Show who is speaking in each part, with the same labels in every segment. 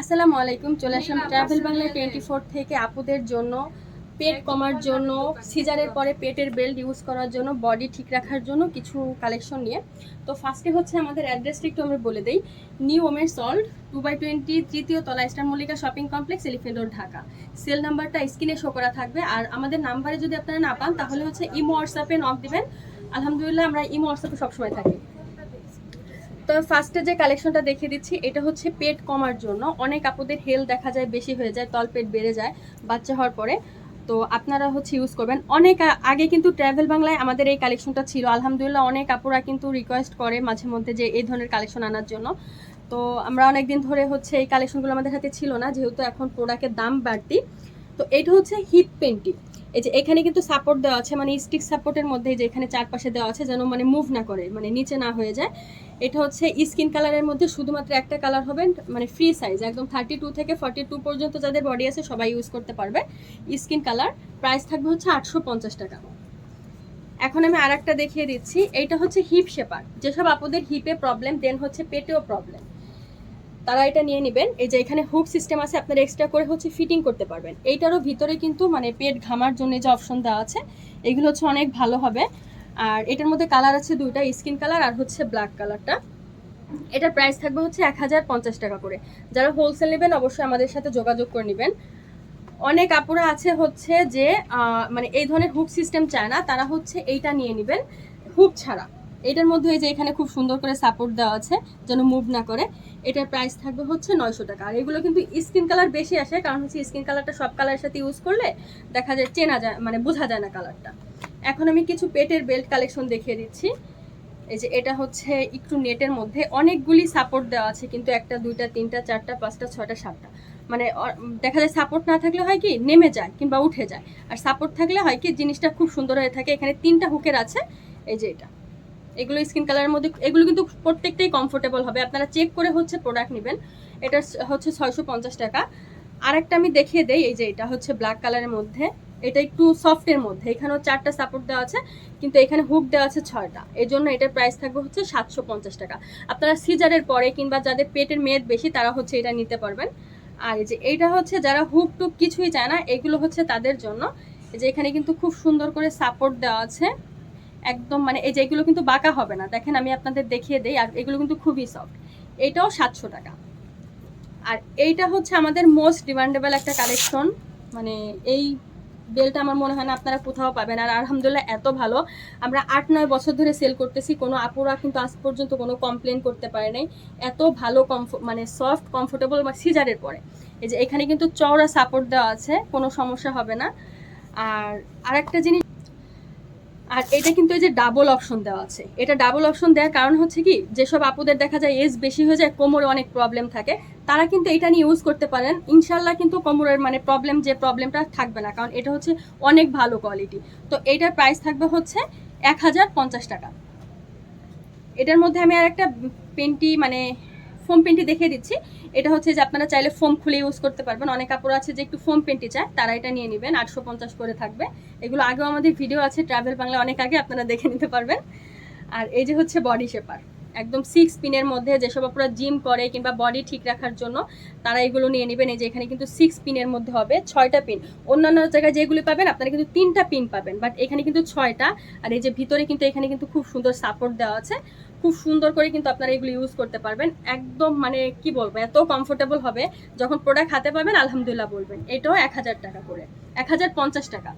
Speaker 1: আসসালামু আলাইকুম চলে আসলাম ট্রাভেল বাংলা টোয়েন্টি ফোর থেকে আপুদের জন্য পেট কমার জন্য সিজারের পরে পেটের বেল্ট ইউজ করার জন্য বডি ঠিক রাখার জন্য কিছু কালেকশন নিয়ে। তো ফার্স্টে হচ্ছে আমাদের অ্যাড্রেসটা একটু আমরা বলে দিই। নিউ ওমের সল্ট টু বাই টোয়েন্টি তৃতীয় তলা star Mallika shopping complex elephant road Dhaka. Cell নাম্বারটা স্ক্রিনে শো করা থাকবে। আর আমাদের নাম্বারে যদি আপনারা না পান তাহলে হচ্ছে ইমো হোয়াটসঅ্যাপে নক দিবেন। আলহামদুলিল্লাহ আমরা ইমো হোয়াটসঅ্যাপে সবসময় থাকি। তো ফার্স্টে যে কালেকশনটা দেখিয়ে দিচ্ছি, এটা হচ্ছে পেট কমার জন্য। অনেক আপুদের হেল দেখা যায় বেশি হয়ে যায় তল পেট বেড়ে যায়, বাচ্চা হওয়ার পরে। তো আপনারা হচ্ছে ইউজ করবেন। অনেক আগে কিন্তু ট্রাভেল বাংলায় আমাদের এই কালেকশনটা ছিল। আলহামদুলিল্লাহ অনেক আপুরা কিন্তু রিকোয়েস্ট করে মাঝে মধ্যে যে এই ধরনের কালেকশন আনার জন্য। তো আমরা অনেক দিন ধরে হচ্ছে এই কালেকশনগুলো আমাদের হাতে ছিল না, যেহেতু এখন প্রোডাক্টের দাম বাড়তি। তো এটা হচ্ছে হিপ পেন্টি এই যে এখানে কিন্তু সাপোর্ট দেওয়া আছে মানে স্টিক সাপোর্টের মধ্যে যে এখানে চারপাশে দেওয়া আছে, যেন মানে মুভ না করে মানে নিচে না হয়ে যায়। এটা হচ্ছে স্কিন কালারের মধ্যে শুধুমাত্র একটা কালার হবে মানে ফ্রি সাইজ একদম থার্টি টু থেকে ফর্টি টু পর্যন্ত যাদের বডি আছে সবাই ইউজ করতে পারবে। স্কিন কালার প্রাইস থাকবে হচ্ছে আটশো পঞ্চাশ টাকা। এখন আমি আর একটা দেখিয়ে দিচ্ছি, এইটা হচ্ছে হিপ শেপার যেসব আপুদের হিপে প্রবলেম দেন হচ্ছে পেটেও প্রবলেম তারা এটা নিয়ে নেবেন, এই যে এখানে হুক সিস্টেম আছে, আপনারা এক্সট্রা করে হচ্ছে ফিটিং করতে পারবেন। এইটারও ভিতরে কিন্তু মানে পেট ঘামার জন্য যে অপশন দেওয়া আছে, এগুলো হচ্ছে অনেক ভালো হবে। আর এটার মধ্যে কালার আছে দুইটা স্কিন কালার আর হচ্ছে ব্ল্যাক কালারটা এটার প্রাইস থাকবে হচ্ছে এক হাজার পঞ্চাশ টাকা করে। যারা হোলসেল নেবেন অবশ্যই আমাদের সাথে যোগাযোগ করে নেবেন। অনেক আপুরা আছে হচ্ছে যে মানে এই ধরনের হুক সিস্টেম চায় না, তারা হচ্ছে এইটা নিয়ে নেবেন হুক ছাড়া। এটার মধ্যে এই যে এখানে খুব সুন্দর করে সাপোর্ট দেওয়া আছে, যেন মুভ না করে। এটার প্রাইস থাকবে হচ্ছে নয়শো টাকা। আর এগুলো কিন্তু স্কিন কালার বেশি আসে, কারণ হচ্ছে স্কিন কালারটা সব কালারের সাথে ইউজ করলে দেখা যায় চেনা যায় মানে বোঝা যায় না কালারটা এখন আমি কিছু পেটের বেল্ট কালেকশন দেখিয়ে দিচ্ছি। এই যে এটা হচ্ছে একটু নেটের মধ্যে অনেকগুলি সাপোর্ট দেওয়া আছে, কিন্তু একটা, দুইটা, তিনটা, চারটা, পাঁচটা, ছয়টা, সাতটা। মানে দেখা যায় সাপোর্ট না থাকলে হয় কি, নেমে যায় কিংবা উঠে যায়। আর সাপোর্ট থাকলে হয় কি, জিনিসটা খুব সুন্দর হয়ে থাকে। এখানে তিনটা হুকের আছে, এই যে এটা। এগুলো স্কিন কালারের মধ্যে, এগুলো কিন্তু প্রত্যেকটাই কমফোর্টেবল হবে। আপনারা চেক করে হচ্ছে প্রোডাক্ট নেবেন। এটা হচ্ছে ছয়শো পঞ্চাশ টাকা। আর একটা আমি দেখিয়ে দেই, এই যে এটা হচ্ছে ব্ল্যাক কালারের মধ্যে। এটা একটু সফটের মধ্যে। এখানেও চারটা সাপোর্ট দেওয়া আছে, কিন্তু এখানে হুক দেওয়া আছে ছয়টা। এই জন্য এটার প্রাইস থাকবে হচ্ছে সাতশো পঞ্চাশ টাকা। আপনারা সিজারের পরে কিংবা যাদের পেটের মেদ বেশি, তারা হচ্ছে এটা নিতে পারবেন। আর এই যে এইটা হচ্ছে যারা হুক টুক কিছুই চায় না, এগুলো হচ্ছে তাদের জন্য। যে এখানে কিন্তু খুব সুন্দর করে সাপোর্ট দেওয়া আছে। একদম মানে এই যে এগুলো কিন্তু বাঁকা হবে না। দেখেন আমি আপনাদের দেখিয়ে দেই, আর এগুলো কিন্তু খুবই সফট এটাও সাতশো টাকা। আর এইটা হচ্ছে আমাদের মোস্ট ডিমান্ডেবল একটা কালেকশন মানে এই বেলটা আমার মনে হয় না আপনারা কোথাও পাবেন। আর আলহামদুলিল্লাহ এত ভালো। আমরা আট, নয় বছর ধরে সেল করতেছি। কোনো আপুরা কিন্তু আজ পর্যন্ত কোনো কমপ্লেন করতে পারে নাই। এত ভালো কমফো মানে সফট কমফোর্টেবল বা সিজারের পরে। এই যে এখানে কিন্তু চওড়া সাপোর্ট দেওয়া আছে। কোনো সমস্যা হবে না। আর আরেকটা জিনিস আর এটা কিন্তু এই যে ডাবল অপশন দেওয়া আছে। এটা ডাবল অপশন দেওয়ার কারণ হচ্ছে কি, যেসব আপুদের দেখা যায় এজ বেশি হয়ে যায়, কোমরে অনেক প্রবলেম থাকে, তারা কিন্তু এটা নিয়ে ইউজ করতে পারেন। ইনশাল্লাহ কিন্তু কোমরের মানে প্রবলেম যে প্রবলেমটা থাকবে না, কারণ এটা হচ্ছে অনেক ভালো কোয়ালিটি তো এটার প্রাইস থাকবে হচ্ছে এক হাজার পঞ্চাশ টাকা। এটার মধ্যে আমি আর একটা পেন্টি মানে ফোম পেন্টি দেখিয়ে দিচ্ছি। এটা হচ্ছে যে আপনারা চাইলে ফোম খুলে ইউজ করতে পারবেন। অনেক কাপড় আছে যে একটু ফোম পেন্টি চায়, তারা এটা নিয়ে নেবেন। আটশো পঞ্চাশ করে থাকবে। এগুলো আগেও আমাদের ভিডিও আছে ট্রাভেল বাংলা অনেক আগে আপনারা দেখে নিতে পারবেন। আর এই যে হচ্ছে বডি শেপার একদম সিক্স পিনের মধ্যে যেসব আপনারা জিম করে কিংবা বডি ঠিক রাখার জন্য, তারা এগুলো নিয়ে নেবেন। এই যে এখানে কিন্তু সিক্স পিনের মধ্যে হবে ছয়টা পিন অন্যান্য জায়গায় যেগুলি পাবেন, আপনারা কিন্তু তিনটা পিন পাবেন বাট এখানে কিন্তু ছয়টা। আর এই যে ভিতরে কিন্তু এখানে কিন্তু খুব সুন্দর সাপোর্ট দেওয়া আছে। খুব সুন্দর করে কিন্তু আপনারা এগুলো ইউজ করতে পারবেন। একদম মানে কি বলব, এত কমফোর্টেবল হবে, যখন প্রোডাক্ট হাতে পাবেন, আলহামদুলিল্লাহ বলবেন। এটাও এক হাজার টাকা করে, এক হাজার পঞ্চাশ টাকা।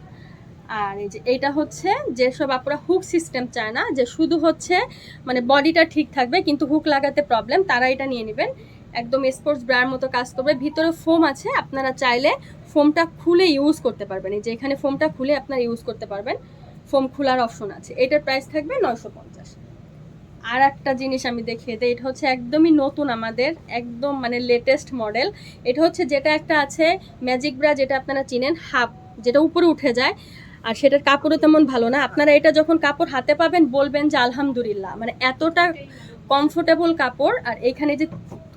Speaker 1: আর এই যে এইটা হচ্ছে যেসব আপনারা হুক সিস্টেম চায় না, যে শুধু হচ্ছে মানে বডিটা ঠিক থাকবে, কিন্তু হুক লাগাতে প্রবলেম তারা এটা নিয়ে নেবেন। একদম স্পোর্টস ব্রার মতো কাজ করবে। ভিতরে ফোম আছে, আপনারা চাইলে ফোমটা খুলে ইউজ করতে পারবেন। এই যে এখানে ফোমটা খুলে আপনারা ইউজ করতে পারবেন। ফোম খোলার অপশন আছে। এটার প্রাইস থাকবে নয়শো পঞ্চাশ। আর একটা জিনিস আমি দেখিয়ে দিই, এটা হচ্ছে একদমই নতুন আমাদের, একদম মানে লেটেস্ট মডেল এটা হচ্ছে যেটা একটা আছে ম্যাজিক ব্রা যেটা আপনারা চিনেন, হাফ, যেটা উপরে উঠে যায়। আর সেটার কাপড়ও তেমন ভালো না। আপনারা এটা যখন কাপড় হাতে পাবেন, বলবেন যে আলহামদুলিল্লাহ। মানে এতটা কমফোর্টেবল কাপড়, আর এখানে যে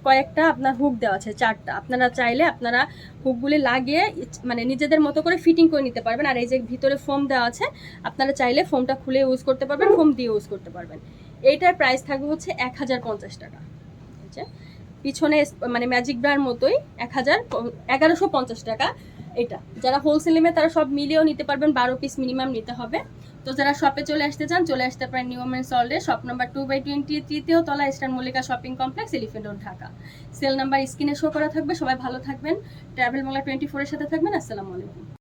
Speaker 1: কয়েকটা আপনার হুক দেওয়া আছে, চারটা। আপনারা চাইলে আপনারা হুকগুলি লাগিয়ে মানে নিজেদের মতো করে ফিটিং করে নিতে পারবেন। আর এই যে ভিতরে ফোম দেওয়া আছে, আপনারা চাইলে ফোমটা খুলে ইউজ করতে পারবেন ফোম দিয়ে ইউজ করতে পারবেন। এইটার প্রাইস থাকবে হচ্ছে এক হাজার পঞ্চাশ টাকা। ঠিক পিছনে মানে ম্যাজিক ব্রার মতোই এক হাজার এগারোশো পঞ্চাশ টাকা এটা। যারা হোলসেল নেবে, তারা সব মিলিয়েও নিতে পারবেন, বারো পিস মিনিমাম নিতে হবে। তো যারা শপে চলে আসতে চান, চলে আসতে পারেন new women সল্ডে shop number two by twenty তৃতীয় তলা Eastern Mallika shopping complex elephant road Dhaka. Cell number স্ক্রিনে শো করা থাকবে, সবাই ভালো থাকবেন। ট্রাভেল বাংলা টোয়েন্টি ফোরের সাথে থাকবেন, আসসালামু আলাইকুম।